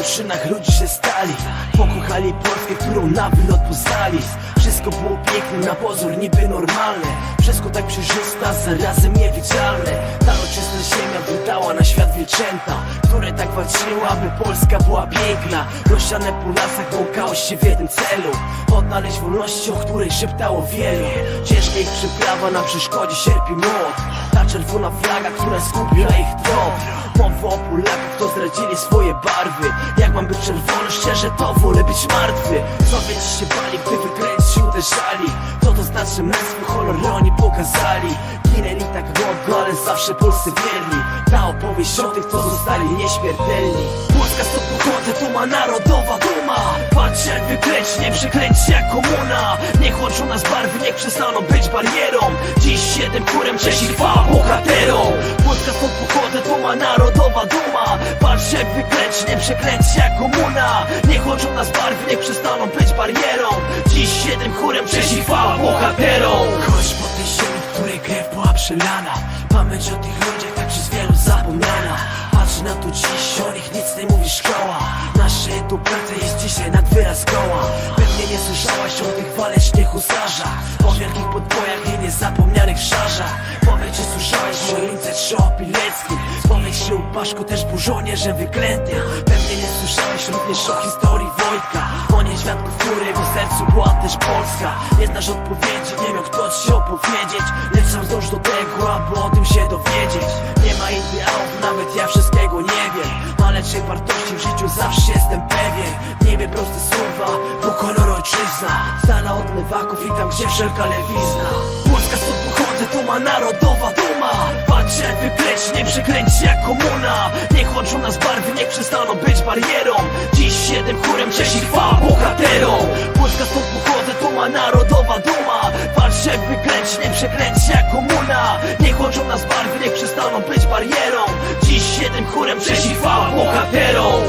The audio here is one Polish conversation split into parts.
oczynach ludzi się stali. Pokochali Polskę, którą na wylot poznali. Wszystko było piękne, na pozór niby normalne. Wszystko tak przejrzysta, zarazem niewidzialne. Ta ojczyzna ziemia wydała na świat wielczęta Które tak walczyły, aby Polska była piękna. Rozsiane po lasach błąkało się w jednym celu. Odnaleźć wolności, o której szeptało wielu. Ciężka ich przyprawa na przeszkodzie sierpi młot. Ta czerwona flaga, która skupiła ich trop Mowa o Polakach, to zdradzili swoje barwy. Jak mam być czerwony, szczerze to wolę być martwy. Sowieci się bali, gdy wykręci uderzali? Co to znaczy męstwo, honor oni pokazali? Ginęli tak młodo, ale zawsze Polsce wierni. Ta opowieść o tych, co zostali nieśmiertelni Polska pochodzę, to ma narodowa duma. Patrz jak wykręci, nie przekręci jak komuna. Niech łączą nas barwy, niech przestaną być barierą. Dziś siedem kurem, cześć i chwała bohaterom Polska pochodzę, to ma narodowa duma. Patrz jak wykręci, nie przekręci jak komuna. Niech łączą nas barwy, niech przestaną być barierą. Dziś siedem chórem, cześć i chwała bohaterom Chodź po tej ziemi, której krew była przelana. Pamięć o tych ludziach tak przez wielu zapomniana Patrz na to dziś, o nich nic nie mówi szkoła. Nasze tu praca jest dzisiaj nad wyraz koła Pewnie nie słyszałaś o tych walecznych husarzach O wielkich podbojach i niezapomnianych szarzach Powiedz, czy słyszałaś o Lince czy o Pileckim Powiedz się o Paszku też był żołnierzem wyklętym Pewnie nie słyszałeś również o historii Wojtka O niedźwiadku, w którego sercu była też Polska. Nie znasz odpowiedzi, nie wiem kto ci opowiedzieć. Lecz sam zdąż do tego, aby o tym się dowiedzieć. Nie ma ideałów, nawet ja wszystkiego nie wiem. Ale czy wartości w życiu zawsze jestem pewien. Niebie proste słowa, bo kolor ojczyzna. Z dala od lewaków i tam gdzie wszelka lewizna. Polska stąd pochodzę, to ma narodowa duma. Patrz jak wykręci, nie przekręci jak komuna. Niech łączą nas barwy, niech przestaną być barierą. Dziś siedem chórem, cześć i chwała bohaterom. Polska stąd pochodzę, to ma narodowa duma. Patrz jak wykręci, nie przekręci jak komuna. Niech łączą nas barwy, niech przestaną być barierą. Dziś siedem chórem, cześć i chwała bohaterom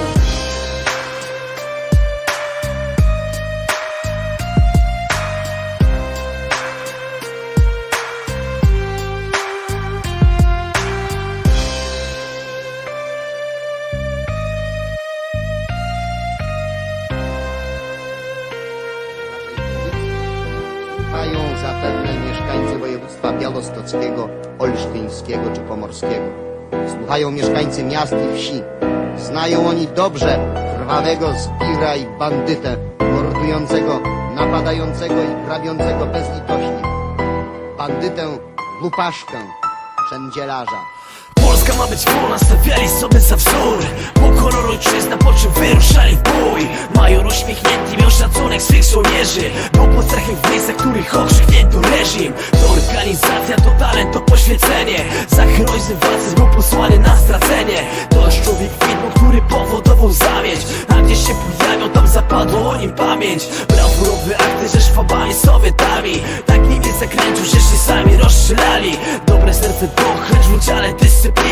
Słuchają mieszkańcy miast i wsi. Znają oni dobrze krwawego zbira i bandytę, mordującego, napadającego i grabiącego bezlitośnie. Bandytę, łupaszkę, przędzielarza. Polska ma być wolna, stawiali sobie za wzór. Po kolor ojczyzna, po czym wyruszali bój. Major uśmiechnięty miał szacunek swych żołnierzy Był postrachem w miejscach, których okrzyknięto reżim. To organizacja, to talent, to poświęcenie. Za heroizm walce był posłany na stracenie. To jest człowiek widmo, który powodował zamieć. A gdzie się pojawiał, tam zapadło o nim pamięć. Brawurowy akty ze szwabami, sowietami Tak nimi zakręcił, że się sami rozstrzelali. Dobre serce to chęć w udziale dyscyplina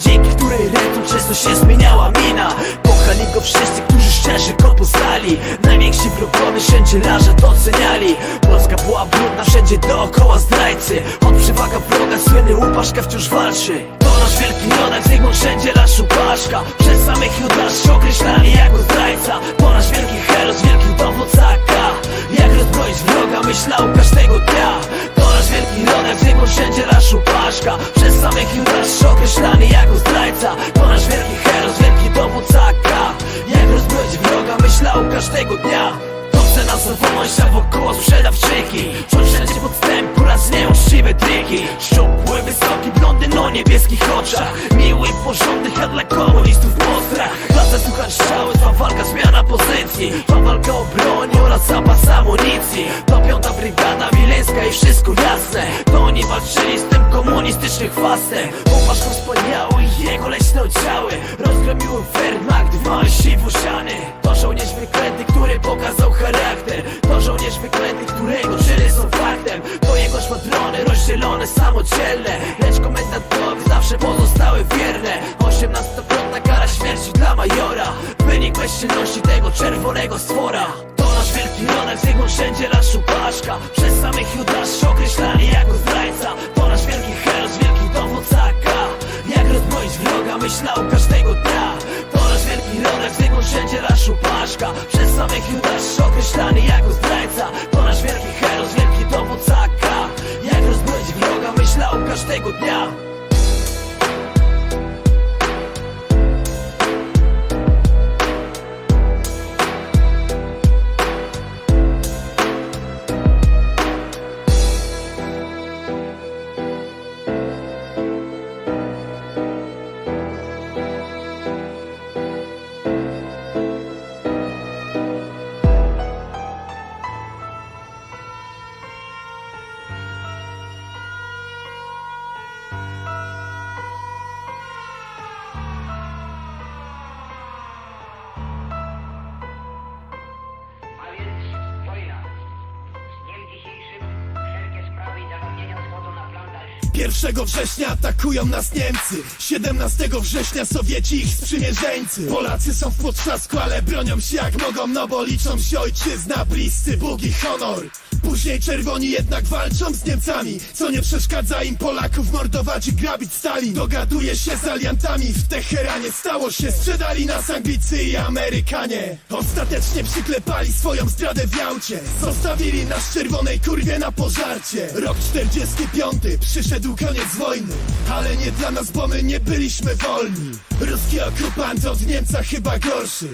Dzięki której ręką często się zmieniała mina. Kochali go wszyscy, którzy szczerze go poznali. Najwięksi wrogowie wszędzie larza doceniali Polska była brudna, wszędzie dookoła zdrajcy. Od przewaga wroga, słynny łupaszka wciąż walczy. To nasz wielki rodak, Zygmunt wszędzie lasz łupaszka. Przez samych judaszy określani jako zdrajca. To nasz wielki heros, wielki dowódca AK Jak rozbroić wroga, myślał każdego dnia. To nasz wielki rodak, Zygmunt wszędzie lasz łupaszka. Przez samych judaszy określany jako zdrajca. To nasz wielki heros, wielki dowódca AK Jak rozbroić wroga, myślał każdego dnia to za wolność, a wokoło sprzedawczyki Czuć wszędzie podstępu, raz nieuczciwe triki. Szczupły, wysoki, blondyn o niebieskich oczach. Miły, porządnych, a dla komunistów postrach Klasa słuchać strzały, trwa walka, zmiana pozycji. Trwa walka o broń oraz zapas amunicji. To piąta brygada wileńska i wszystko jasne. To oni walczyli z tym komunistycznym chwastem Popaszką wspaniały i jego leśne oddziały Rozgromiły Wehrmacht w małej siwusiany To żołnierz wyklęty, który pokazał charakter. To żołnierz wyklęty, którego czyny są faktem. To jego szwadrony rozdzielone, samodzielne. Lecz komendantowi zawsze pozostały wierne. 18-krotna kara śmierci dla majora. Wynik bezczynności tego czerwonego stwora. To nasz wielki rodak, Zygmunt wszędzie raz szupaszka Przez samych judaszy określani jako zdrajca. To nasz wielki heros, wielki dowódca myślał każdego dnia 1 września atakują nas Niemcy. 17 września Sowieci ich sprzymierzeńcy. Polacy są w potrzasku, ale bronią się jak mogą No bo liczą się ojczyzna, bliscy, Bóg i honor. Później czerwoni jednak walczą z Niemcami. Co nie przeszkadza im Polaków mordować i grabić Stalin. Dogaduje się z aliantami, w Teheranie stało się Sprzedali nas Anglicy i Amerykanie. Ostatecznie przyklepali swoją zdradę w Jałcie. Zostawili nas czerwonej kurwie na pożarcie. Rok 45, przyszedł koniec wojny Ale nie dla nas, bo my nie byliśmy wolni. Ruski okupant od Niemca chyba gorszy.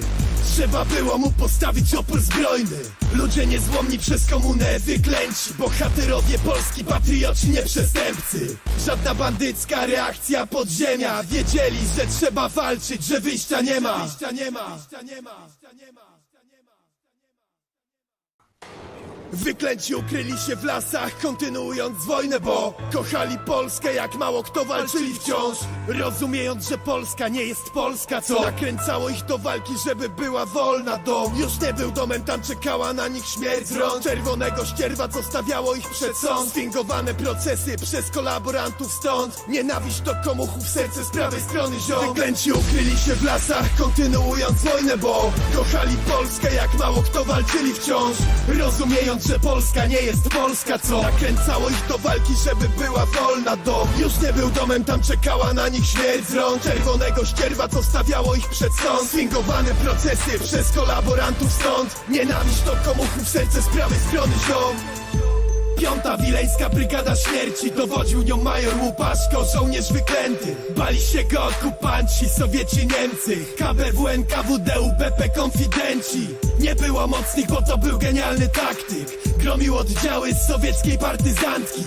Trzeba było mu postawić opór zbrojny. Ludzie niezłomni przez komunę wyklęci. Bohaterowie Polski, patrioci, nie przestępcy. Żadna bandycka reakcja podziemia. Wiedzieli, że trzeba walczyć, że wyjścia nie ma Wyklęci ukryli się w lasach, kontynuując wojnę, bo kochali Polskę jak mało kto walczyli wciąż. Rozumiejąc, że Polska nie jest Polska, co nakręcało ich do walki, żeby była wolna. Dom już nie był domem, tam czekała na nich śmierć rąk czerwonego ścierwa, co stawiało ich przed sąd. Sfingowane procesy przez kolaborantów stąd. Nienawiść do komuchów, serce z prawej strony ziom. Wyklęci ukryli się w lasach, kontynuując wojnę, bo kochali Polskę jak mało kto walczyli wciąż. Rozumiejąc, że Polska nie jest Polska, co nakręcało ich do walki, żeby była wolna. Dom już nie był domem, tam czekała na nich śmierć z rąk czerwonego ścierwa, co stawiało ich przed sąd. Sfingowane procesy przez kolaborantów stąd. Nienawiść do komuchów, serce z prawej strony ziom. Piąta Wileńska Brygada Śmierci. Dowodził nią major Łupaszko, żołnierz wyklęty. Bali się go okupanci, Sowieci, Niemcy. KBW, NKWD, UBP, konfidenci. Nie było mocnych, bo to był genialny taktyk. Gromił oddziały z sowieckiej partyzantki.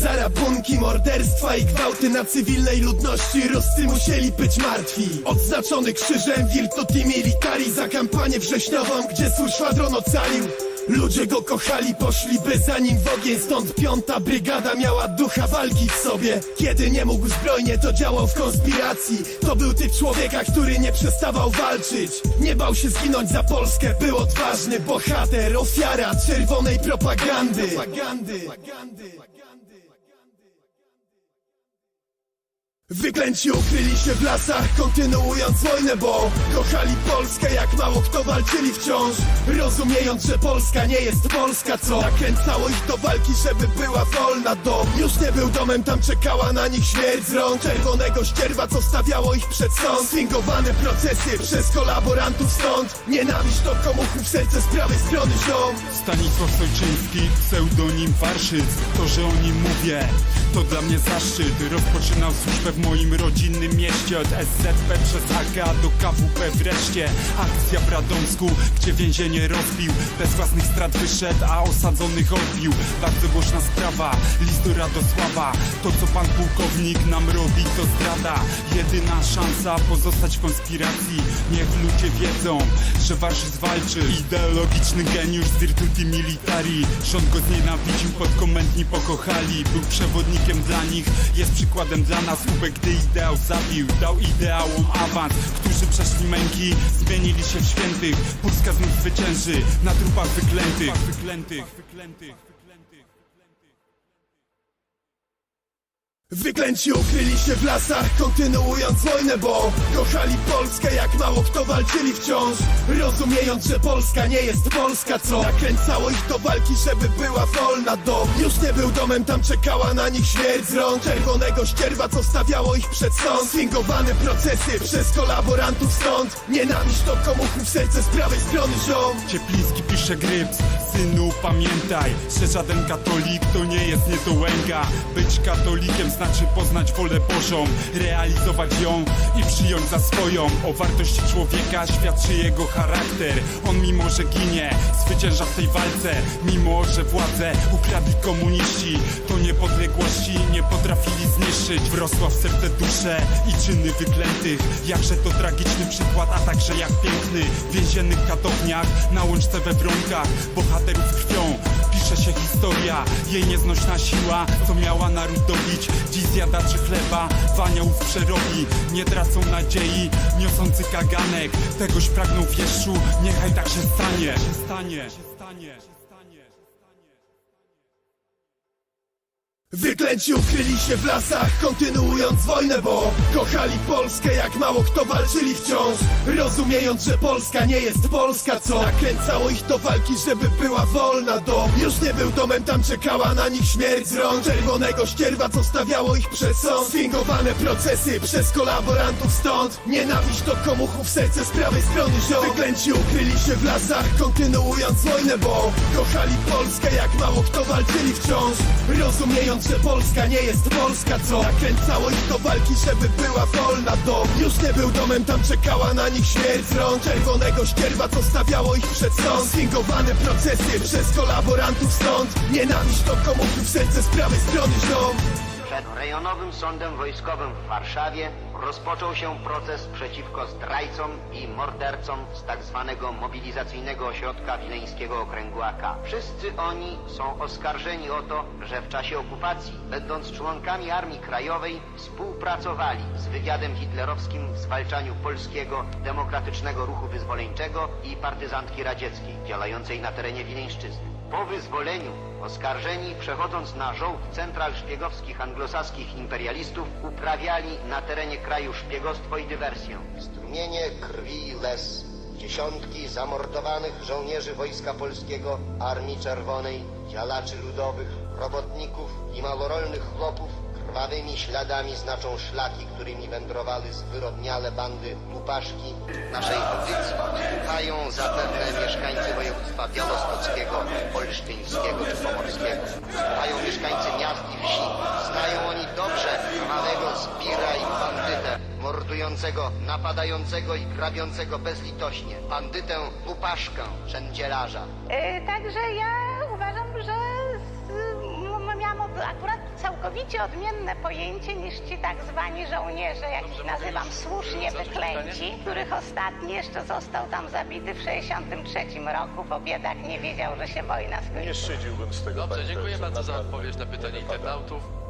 Zarabunki, morderstwa i gwałty na cywilnej ludności Ruscy musieli być martwi. Odznaczony krzyżem Virtuti Militari Za kampanię wrześniową, gdzie swój szwadron ocalił Ludzie go kochali, poszliby za nim w ogień Stąd piąta brygada miała ducha walki w sobie. Kiedy nie mógł zbrojnie, to działał w konspiracji. To był typ człowieka, który nie przestawał walczyć. Nie bał się zginąć za Polskę, był odważny bohater Ofiara czerwonej propagandy Wyklęci ukryli się w lasach, kontynuując wojnę, bo kochali Polskę jak mało kto walczyli wciąż. Rozumiejąc, że Polska nie jest Polska, co nakręcało ich do walki, żeby była wolna. Dom już nie był domem, tam czekała na nich śmierć z rąk czerwonego ścierwa, co stawiało ich przed sąd. Sfingowane procesy przez kolaborantów stąd. Nienawiść do komuchów, serce z prawej strony ziom. Stanisław Sojczyński, pseudonim Warszyc To, że o nim mówię, to dla mnie zaszczyt Rozpoczynał służbę w moim rodzinnym mieście Od SZP przez AK do KWP wreszcie. Akcja w Radomsku, gdzie więzienie rozbił. Bez własnych strat wyszedł, a osadzonych odbił Bardzo głośna sprawa, list do Radosława. To co pan pułkownik nam robi to zdrada. Jedyna szansa pozostać w konspiracji Niech ludzie wiedzą, że Warszyc walczy Ideologiczny geniusz z Virtuti Militari. Rząd go znienawidził, podkomendni pokochali. Był przewodnikiem dla nich, jest przykładem dla nas. Ubek, gdy ideał zabił, dał ideałom awans. Którzy przeszli męki, zmienili się w świętych. Polska znów zwycięży na trupach wyklętych Wyklętych, wyklętych, wyklętych Wyklęci ukryli się w lasach, kontynuując wojnę, bo kochali Polskę jak mało kto walczyli wciąż. Rozumiejąc, że Polska nie jest Polska, co nakręcało ich do walki, żeby była wolna. Dom już nie był domem, tam czekała na nich śmierć z rąk. Czerwonego ścierwa, co stawiało ich przed sąd. Sfingowane procesy przez kolaborantów stąd. Nienawiść to komuchów serce z prawej strony ziom Ciepliński pisze gryps, synu pamiętaj, że żaden katolik to nie jest niedołęga. Być katolikiem znaczy poznać wolę Bożą, realizować ją i przyjąć za swoją. O wartości człowieka świadczy jego charakter. On mimo, że ginie, zwycięża w tej walce. Mimo, że władze ukradli komuniści, to niepodległości nie potrafili zniszczyć. Wrosła w serce dusze i czyny wyklętych. Jakże to tragiczny przykład, a także jak piękny. W więziennych katowniach, na łączce we wronkach, bohaterów krwią. Pisze się historia, jej nieznośna siła, co miała naród dobić. Dziś zjadacze chleba, w aniołów przerobi. Nie tracą nadziei, niosący kaganek. Tegoś pragnął wieszczu, niechaj tak. Się stanie. Się stanie. Się stanie. Wyklęci ukryli się w lasach, kontynuując wojnę, bo kochali Polskę jak mało kto walczyli wciąż. Rozumiejąc, że Polska nie jest Polska, co nakręcało ich do walki, żeby była wolna Dom już nie był domem, tam czekała na nich śmierć z rąk Czerwonego ścierwa, co stawiało ich przed sąd. Sfingowane procesy przez kolaborantów stąd. Nienawiść do komuchów, serce z prawej strony ziom. Wyklęci ukryli się w lasach, kontynuując wojnę, bo kochali Polskę jak mało kto walczyli wciąż. Rozumiejąc, że Polska nie jest Polska, co? Nakręcało ich do walki, żeby była wolna Dom już nie był domem, tam czekała na nich śmierć z rąk. Czerwonego ścierwa, co stawiało ich przed sąd. Sfingowane procesy przez kolaborantów stąd. Nienawiść do komuchów, serce z prawej strony ziom Przed rejonowym sądem wojskowym w Warszawie rozpoczął się proces przeciwko zdrajcom i mordercom z tak zwanego mobilizacyjnego ośrodka wileńskiego okręgu AK. Wszyscy oni są oskarżeni o to, że w czasie okupacji, będąc członkami Armii Krajowej, współpracowali z wywiadem hitlerowskim w zwalczaniu polskiego demokratycznego ruchu wyzwoleńczego i partyzantki radzieckiej działającej na terenie Wileńszczyzny. Po wyzwoleniu oskarżeni, przechodząc na żołd central szpiegowskich anglosaskich imperialistów, uprawiali na terenie kraju szpiegostwo i dywersję. Strumienie krwi i łez. Dziesiątki zamordowanych żołnierzy Wojska Polskiego, Armii Czerwonej, działaczy ludowych, robotników i malorolnych chłopów krwawymi śladami znaczą szlaki, którymi wędrowały zwyrodniale bandy Łupaszki. Naszej audycji słuchają zapewne mieszkańcy województwa białostockiego, olsztyńskiego czy pomorskiego. Słuchają mieszkańcy miast i wsi. Znają oni dobrze krwawego zbira i bandytę, mordującego, napadającego i grabiącego bezlitośnie. Bandytę Łupaszkę, szędzielarza. E, Także ja uważam, że akurat całkowicie odmienne pojęcie niż ci tak zwani żołnierze, jak ich nazywam słusznie wyklęci, których ostatni jeszcze został tam zabity w 63 roku, bo biedak nie wiedział, że się wojna skończy. Nie szydziłbym z tego. Dobrze, dziękuję bardzo za odpowiedź na pytanie internautów.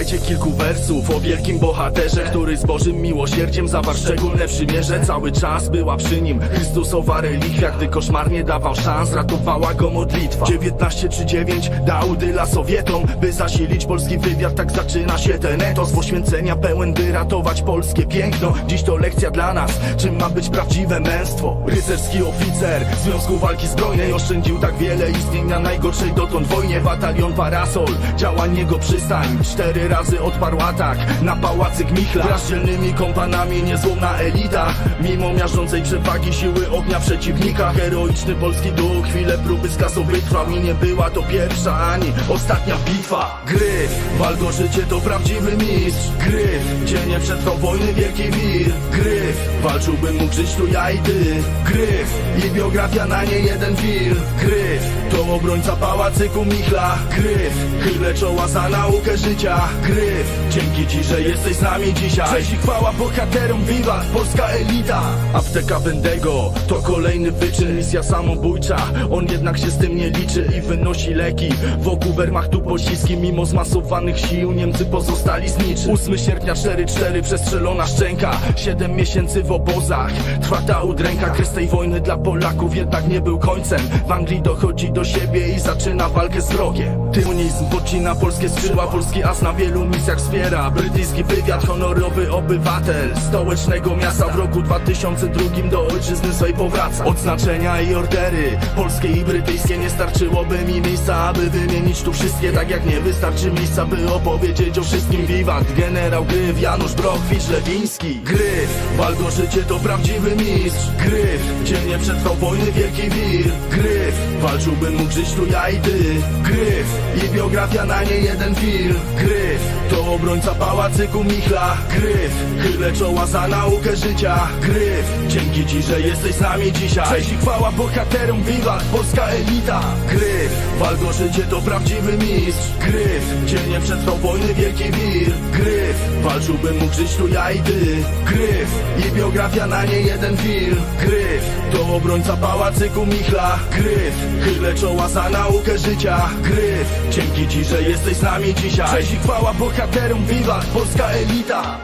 Posłuchajcie kilku wersów o wielkim bohaterze Który z Bożym miłosierdziem zawarł szczególne przymierze. Cały czas była przy nim. Chrystusowa relikwia Gdy koszmar nie dawał szans, ratowała go modlitwa. 19 czy 9 dał dyla Sowietom By zasilić polski wywiad, tak zaczyna się ten etos Poświęcenia pełen, by ratować polskie piękno. Dziś to lekcja dla nas, czym ma być prawdziwe męstwo? Rycerski oficer Związku Walki Zbrojnej Oszczędził tak wiele istnień na najgorszej dotąd wojnie. Batalion Parasol, działań jego przystań. Cztery razy odparł atak na pałacyk Michla Wraz z dzielnymi kompanami niezłomna elita Mimo miażdżącej przewagi siły ognia przeciwnika. Heroiczny polski duch chwilę próby skasą wytrwał I nie była to pierwsza ani ostatnia bitwa. Gryf, walk o życie to prawdziwy mistrz. Gryf, gdzie nie przetrwał wojny wielki wir Gryf, walczyłbym mógł żyć tu ja i ty. Gryf, i biografia na nie jeden film Gryf, to obrońca pałacyku Michla Gryf, chylę czoła za naukę życia Gryf, dzięki ci, że jesteś z nami dzisiaj. Cześć i chwała bohaterom, wiwat, polska elita. Apteka Wendego, to kolejny wyczyn. Misja samobójcza, on jednak się z tym nie liczy I wynosi leki, wokół Wehrmachtu pościski Mimo zmasowanych sił, Niemcy pozostali z niczym 8 sierpnia 4-4, przestrzelona szczęka. 7 miesięcy w obozach, trwa ta udręka. Kres tej wojny dla Polaków jednak nie był końcem. W Anglii dochodzi do siebie i zaczyna walkę z wrogiem. Tymunizm podcina polskie skrzydła, polski as na wielu misjach wspiera Brytyjski wywiad, honorowy obywatel Stołecznego miasta. W roku 2002 do ojczyzny swej powraca. Odznaczenia i ordery, polskie i brytyjskie. Nie starczyłoby mi miejsca, aby wymienić tu wszystkie. Tak jak nie wystarczy miejsca, by opowiedzieć o wszystkim. Wiwat, generał Gryf, Janusz Brochwicz, Lewiński. Gryf, walgo życie to prawdziwy mistrz. Gryf, gdzie nie przetrwał wojny wielki wir. Gryf, walczyłbym mógł żyć tu ja i ty. Gryf, i biografia na nie jeden film Gryf, to obrońca pałacyku Michla. Gryf, chylę czoła za naukę życia. Gryf, dzięki ci, że jesteś z nami dzisiaj. Cześć i chwała bohaterom, wiwat, polska elita. Gryf, walgo życie to prawdziwy mistrz? Gryf, gdzie nie przetrwał wojny wielki wir. Gryf, walczyłbym mógł żyć tu ja i ty. Gryf, i biografia na nie jeden film Gryf, to obrońca pałacyku Michla. Gryf, chylę czoła za naukę życia. Gryf, dzięki ci, że jesteś z nami dzisiaj. Cześć i chwała bohaterom, wiwat, polska elita.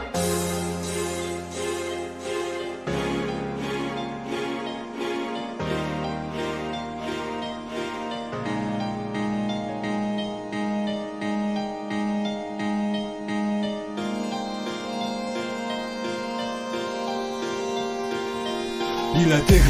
Ile tych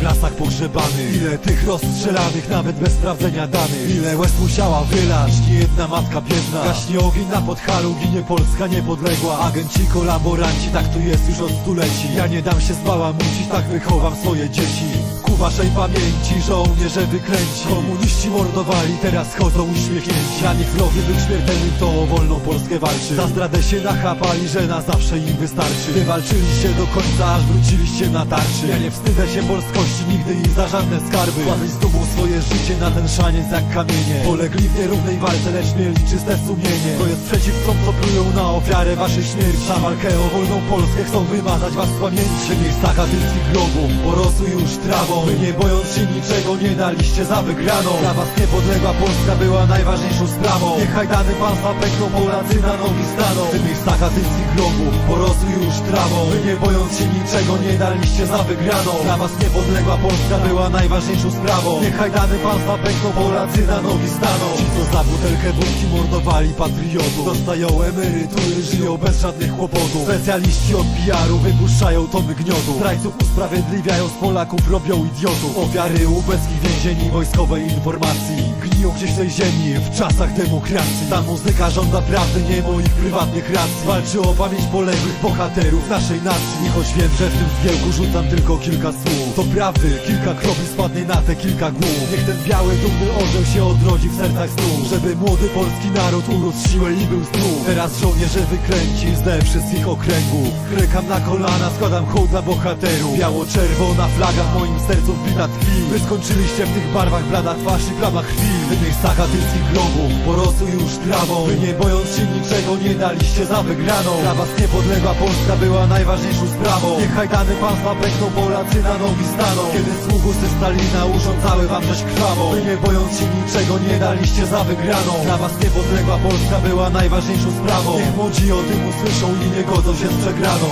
w lasach pogrzebanych Ile tych rozstrzelanych nawet bez sprawdzenia danych. Ile łez musiała wylać niejedna matka biedna. Gaśnie ogień na podchalu, ginie Polska niepodległa. Agenci, kolaboranci, tak tu jest już od stuleci. Ja nie dam się zbałamucić, tak wychowam swoje dzieci. Ku waszej pamięci żołnierze wyklęci Komuniści mordowali, teraz chodzą uśmiechnięci. Dla nich wrogi był śmiertelny, to o wolną Polskę walczy. Za zdradę się nachapali, że na zawsze im wystarczy. Wy walczyliście do końca, aż wróciliście na tarczy. Ja nie wstydzę się polskości nigdy i za żadne skarby. Kładłeś z dumą swoje życie na ten szaniec jak kamienie. Polegli w nierównej walce, lecz mieli czyste sumienie. To jest przeciwcom, co plują na ofiarę waszej śmierci. Za walkę o wolną Polskę chcą wymazać was z pamięci. Przy miejscach atyckich grobów porosły już trawą. Wy nie bojąc się niczego nie daliście za wygraną. Dla was niepodległa Polska była najważniejszą sprawą. Niech hajdany państwa pękną, Polacy na nogi staną. Tych miejscach atyckich grobów porosły już trawą. Wy nie bojąc się niczego nie daliście za wygraną. Dla was niepodległa Polska była najważniejszą sprawą. Niech hajdany państwa pękną, Polacy na nogi staną. Ci co za butelkę wódki mordowali patriotów. Dostają emerytury, żyją bez żadnych kłopotów. Specjaliści od PR-u wypuszczają tomy gniotu Zdrajców usprawiedliwiają, z Polaków robią idiotów. Ofiary ubeckich więzień i wojskowej informacji. Gniją gdzieś tej ziemi, w czasach demokracji. Ta muzyka żąda prawdy, nie moich prywatnych racji. Walczy o pamięć poległych bohaterów naszej nacji. I choć wiem, że w tym zgiełku rzucam tylko kilka słów To prawdy, kilka kropli spadnie na te kilka głów. Niech ten biały, dumny orzeł się odrodzi w sercach znów Żeby młody polski naród urósł siłę i był znów Teraz żołnierze wykręci z wszystkich okręgów. Klekam na kolana, składam hołd dla bohaterów. Biało-czerwona flaga w moim sercu wbita tkwi. Wy skończyliście w tych barwach blada twarz i plama krwi. W tych miejscach atyckich grobów porosły już trawą. Wy nie bojąc się niczego nie daliście za wygraną. Dla was niepodległa Polska była najważniejszą sprawą. Niech hajdany państwa pękną, Polacy na staną. Kiedy sługusy Stalina urządzały wam rzeź krwawą. Wy nie bojąc się niczego nie daliście za wygraną. Dla was niepodległa Polska była najważniejszą sprawą. Niech młodzi o tym usłyszą i nie godzą się z przegraną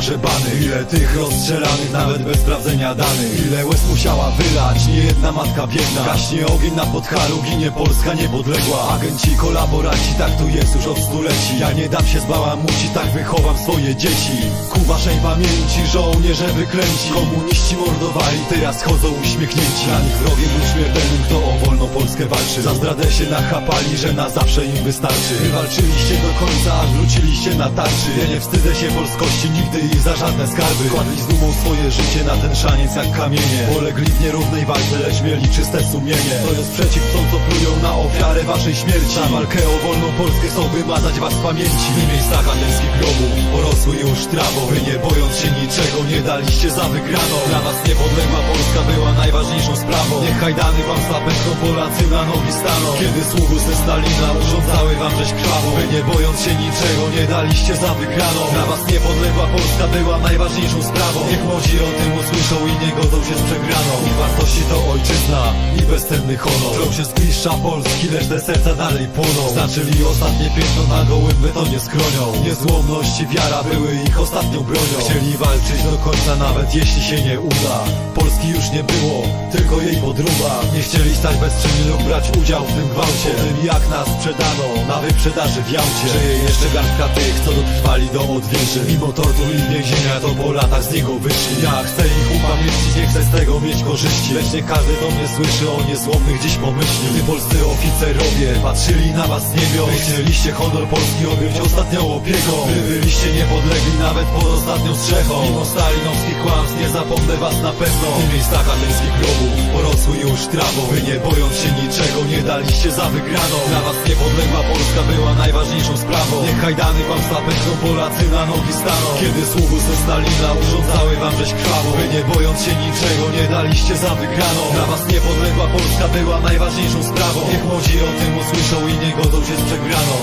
Ile tych rozstrzelanych nawet bez sprawdzenia danych. Ile łez musiała wylać nie jedna matka biedna. Gaśnie ogień na podchalu, ginie Polska niepodległa. Agenci, kolaboranci, tak to jest już od stuleci. Ja nie dam się zbałamucić, tak wychowam swoje dzieci. Ku waszej pamięci żołnierze wyklęci. Komuniści mordowali, teraz chodzą uśmiechnięci. Dla nich wrogiem był śmiertelnym, kto o wolną Polskę walczy. Za zdradę się nachapali, że na zawsze im wystarczy. Wy walczyliście do końca, aż wróciliście na tarczy. Ja nie wstydzę się polskości nigdy i za żadne skarby. Kładli z dumą swoje życie na ten szaniec jak kamienie. Polegli w nierównej walce, lecz mieli czyste sumienie. To jest przeciw tą, co plują na ofiarę waszej śmierci. Na walkę o wolną Polskę chcą wymazać was z pamięci. W miejscach ateńskich grobów porosły już trawą Wy nie bojąc się niczego, nie daliście za wygraną. Dla was niepodległa Polska była najważniejszą sprawą. Niech hajdany wam zapętlą, Polacy na nogi staną. Kiedy sługu ze Stalina urządzały wam rzeź krwawą. Wy nie bojąc się niczego, nie daliście za wygraną. Dla was niepodległa Polska była najważniejszą sprawą. Niech młodzi o tym usłyszą i nie godzą się z przegraną. Ich wartości to ojczyzna i bezcenny honor. Krok się zgliszcza Polski, lecz te serca dalej płoną. Znaczyli ostatnie piętno na gołym betonie skronią. Niezłomność i wiara były ich ostatnią bronią. Chcieli walczyć do końca nawet jeśli się nie uda. Polski już nie było, tylko jej podruba Nie chcieli stać bezczynni lub brać udział w tym gwałcie. Tym jak nas sprzedano, na wyprzedaży w Jałcie. Żyje jeszcze garstka tych, co dotrwali do odwieży. Mimo tortur i więzienia, to po latach z niego wyszli. Ja chcę ich upamiętnić, nie chcę z tego mieć korzyści. Lecz nie każdy do mnie słyszy o niezłomnych dziś pomyśli Gdy polscy oficerowie patrzyli na was z niebios Wy chcieliście honor Polski objąć ostatnią opieką. Wy byliście niepodlegli nawet pod ostatnią strzechą. Mimo stalinowskich kłamstw nie zapomnę was na pewno. W miejscach ateńskich grobów porosły już trawą. Wy nie bojąc się niczego nie daliście za wygraną. Dla was niepodległa Polska była najważniejszą sprawą. Niech hajdany wam zapętlą Polacy na nogi staną. Kiedy ze Stalina urządzały wam rzeź krwawą. Wy nie bojąc się niczego nie daliście za wygraną. Dla was niepodległa Polska była najważniejszą sprawą. Niech młodzi o tym usłyszą i nie godzą się z przegraną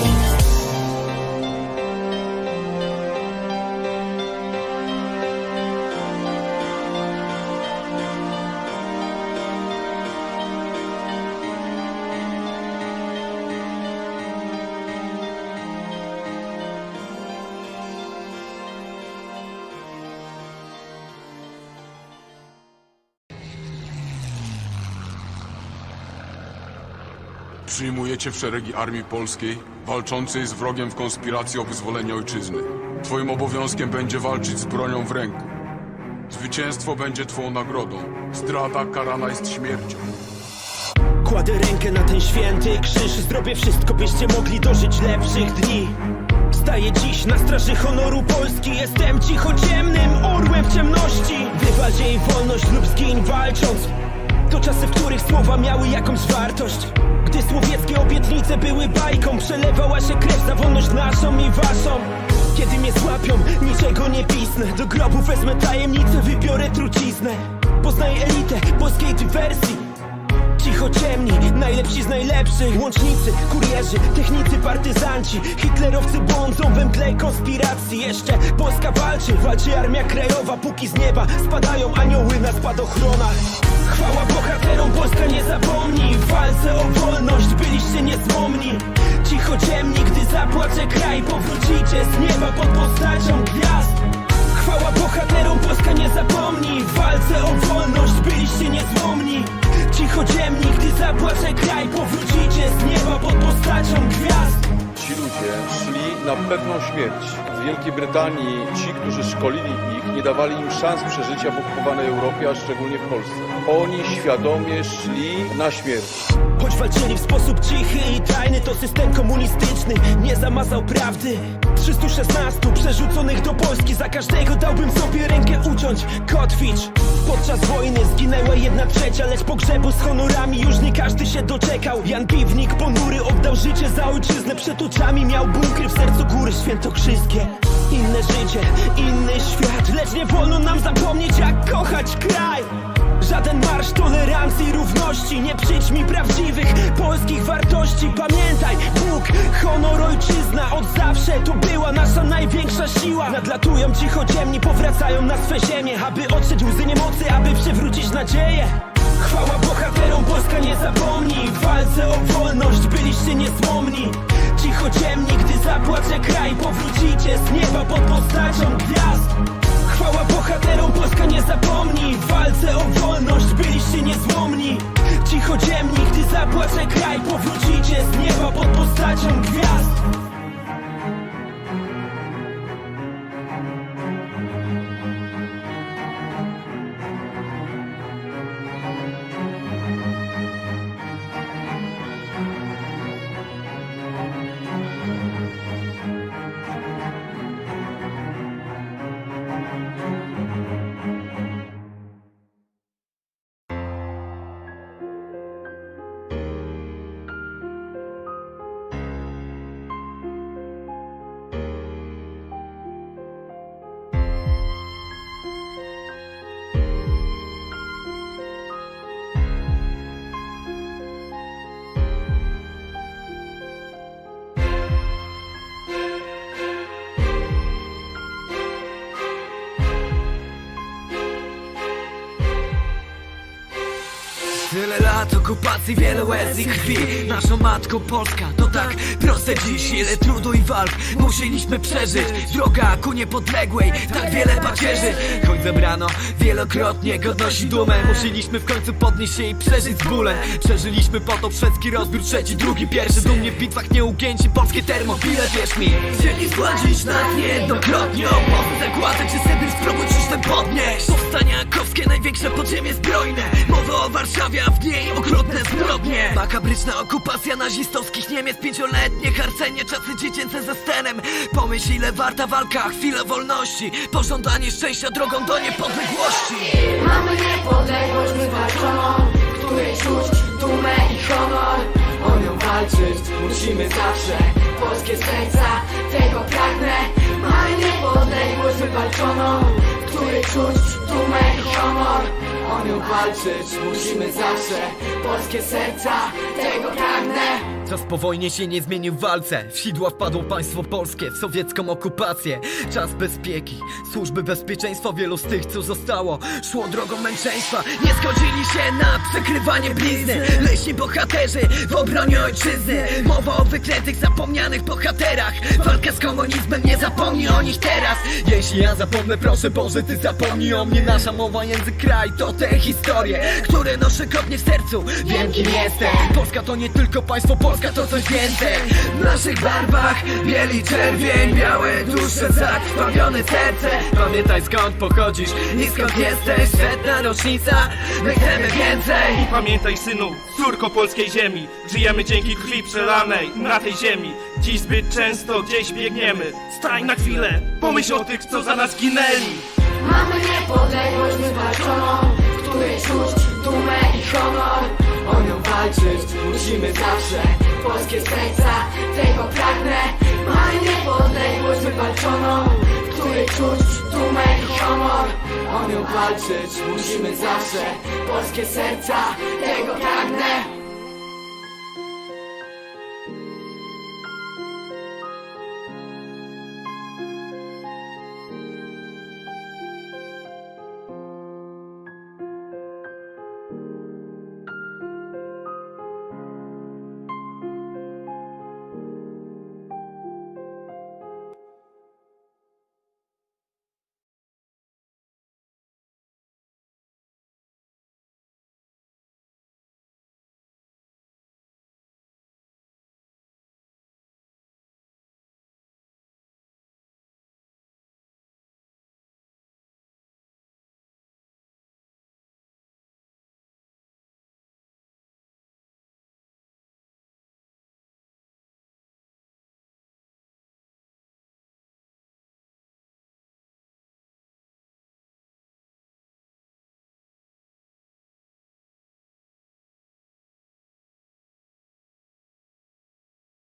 Przyjmujecie w szeregi Armii Polskiej, walczącej z wrogiem w konspiracji o wyzwolenie ojczyzny. Twoim obowiązkiem będzie walczyć z bronią w ręku. Zwycięstwo będzie twą nagrodą. Zdrada karana jest śmiercią. Kładę rękę na ten święty krzyż Zrobię wszystko, byście mogli dożyć lepszych dni Staję dziś na straży honoru Polski Jestem cichociemnym orłem w ciemności Wywal jej wolność lub zgiń walcząc To czasy, w których słowa miały jakąś wartość. Gdy słowieckie obietnice były bajką Przelewała się krew za wolność naszą i waszą. Kiedy mnie złapią, niczego nie pisnę. Do grobu wezmę tajemnicę, wybiorę truciznę. Poznaję elitę polskiej dywersji Cichociemni, najlepsi z najlepszych Łącznicy, kurierzy, technicy, partyzanci. Hitlerowcy błądzą we mgle konspiracji. Jeszcze Polska walczy, walczy Armia Krajowa. Póki z nieba spadają anioły na spadochronach. Chwała bohaterom, Polska nie zapomni. W walce o wolność byliście niezłomni Cichociemni, gdy zapłacze kraj Powrócicie z nieba pod postacią gwiazd Chwała bohaterom, Polska nie zapomni W walce o wolność byliście niezłomni Cichociemni, gdy zapłacze kraj Powrócicie z nieba pod postacią gwiazd Ci ludzie szli na pewną śmierć. W Wielkiej Brytanii ci, którzy szkolili ich, nie dawali im szans przeżycia w okupowanej Europie, a szczególnie w Polsce. Oni świadomie szli na śmierć. Choć walczyli w sposób cichy i tajny To system komunistyczny nie zamazał prawdy 316 przerzuconych do Polski. Za każdego dałbym sobie rękę uciąć. Kotwicz. Podczas wojny zginęła jedna trzecia Lecz pogrzebu z honorami już nie każdy się doczekał. Jan Piwnik ponury oddał życie za ojczyznę. Przed oczami miał bunkry w sercu góry. Świętokrzyskie. Inne życie, inny świat. Lecz nie wolno nam zapomnieć jak kochać kraj Żaden marsz tolerancji równości Nie przyjdź mi prawdziwych polskich wartości. Pamiętaj, Bóg, honor, ojczyzna Od zawsze to była nasza największa siła. Nadlatują cichociemni, powracają na swe ziemię Aby otrzeć łzy niemocy, aby przywrócić nadzieję. Chwała bohaterom, Polska nie zapomni. W walce o wolność byliście niezłomni Cicho ciemni, gdy zapłacze kraj Powrócicie z nieba pod postacią gwiazd. Chwała bohaterom, Polska nie zapomni W walce o wolność byliście niezłomni. Cicho ciemni, gdy zapłacze kraj Powrócicie z nieba pod postacią gwiazd okupacji, wiele łez i krwi. Naszą matką Polska to tak proste dziś. Ile trudu i walk musieliśmy przeżyć. Droga ku niepodległej, tak wiele pacierzy. Choć zebrano wielokrotnie godność i dumę. Musieliśmy w końcu podnieść się i przeżyć z bólem. Przeżyliśmy potop, szwedzki rozbiór, trzeci, drugi, pierwszy. Dumnie w bitwach nieugięci, polskie termobile, wierz mi. Chcieli zgładzić nas niejednokrotnie Obozy, zagłady czy Sybir, spróbuj system podnieść. Powstania kowskie, największe podziemie zbrojne. Mowa o Warszawie, a w niej okrutne zbrodnie Makabryczna okupacja nazistowskich Niemiec Pięcioletnie harcenie, czasy dziecięce ze stenem Pomyśl ile warta walka, chwila wolności Pożądanie szczęścia drogą do niepodległości Mamy niepodległość wywalczoną, w której czuć dumę i honor. O nią walczyć musimy zawsze, polskie serca tego pragnę. Mamy niepodległość wywalczoną, w której czuć dumę i honor. O nią walczyć musimy zawsze, polskie serca tego pragnę. Czas po wojnie się nie zmienił w walce. W sidła wpadło państwo polskie w sowiecką okupację. Czas bezpieki, służby bezpieczeństwa Wielu z tych co zostało. Szło drogą męczeństwa Nie zgodzili się na przykrywanie blizny. Leśni bohaterzy w obronie ojczyzny. Mowa o wyklętych, zapomnianych bohaterach. Walka z komunizmem, nie zapomnij o nich teraz. Jeśli ja zapomnę, proszę Boże, ty zapomnij o mnie. Nasza mowa, język, kraj to te historie Które noszę godnie w sercu. Wiem kim jestem. Polska to nie tylko państwo, Polska to coś więcej. W naszych barwach bieli czerwień Białe dusze, zakrwawione serce. Pamiętaj skąd pochodzisz i skąd jesteś. Setna rocznica, my chcemy więcej. Pamiętaj synu, córko polskiej ziemi. Żyjemy dzięki krwi przelanej na tej ziemi. Dziś zbyt często gdzieś biegniemy. Stań na chwilę, pomyśl o tych, co za nas ginęli. Mamy niepodległość wywalczoną, w której czuć dumę i honor. O nią walczyć musimy zawsze, polskie serca tego pragnę. Mamy niepodległość wywalczoną, w której czuć dumę i honor. O nią walczyć musimy zawsze, polskie serca tego pragnę.